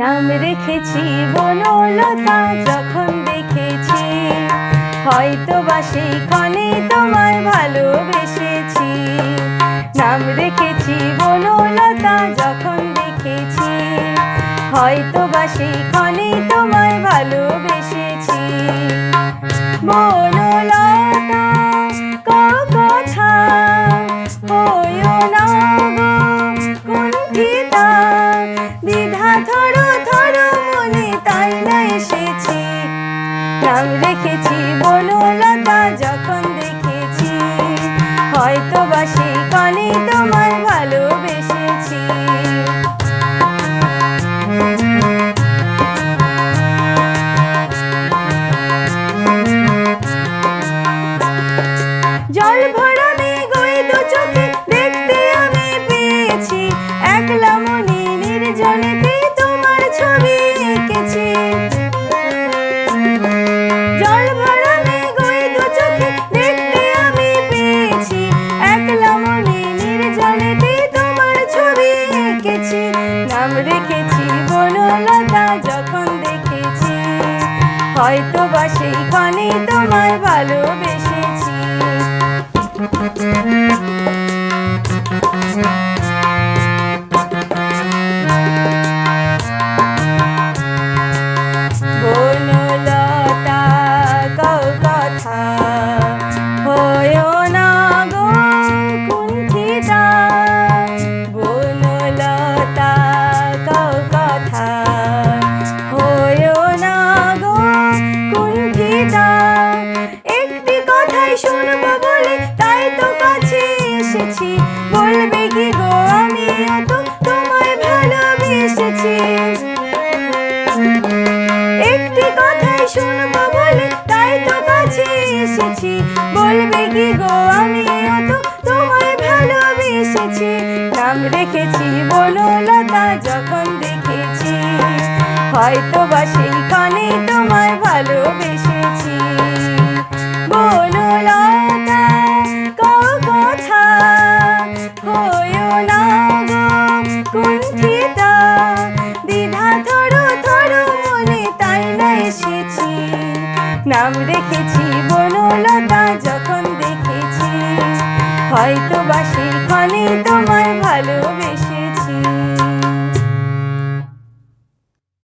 নাম রেখেছি বনলতা যখন দেখেছি হয়তো বা সেই ক্ষণে তোমায় ভালোবেসেছি। নাম রেখেছি বনলতা যখন দেখেছি হয়তো বা সেই ক্ষণে তোমায় ভালোবেসেছি। বনলতা কথা হইও না নাম রেখেছি বনলতা যখন দেখেছি হয়তো বা সেইখানে তোমায় ভালোবেসেছি। কি গো, আমি এত তোমায় ভালোবেসেছি। একটি কথাই শুনব বলে তাই তো কাছে এসেছি। বলবে কি গো, আমি অত তোমায় ভালোবেসেছি। নাম রেখেছি বনলতা যখন দেখেছি। হয়তো বা সেইখানে তোমায় নাম রেখেছি বনলতা যখন দেখেছি হয়তো বাসি ক্ষণে তোমায় ভালোবেসেছি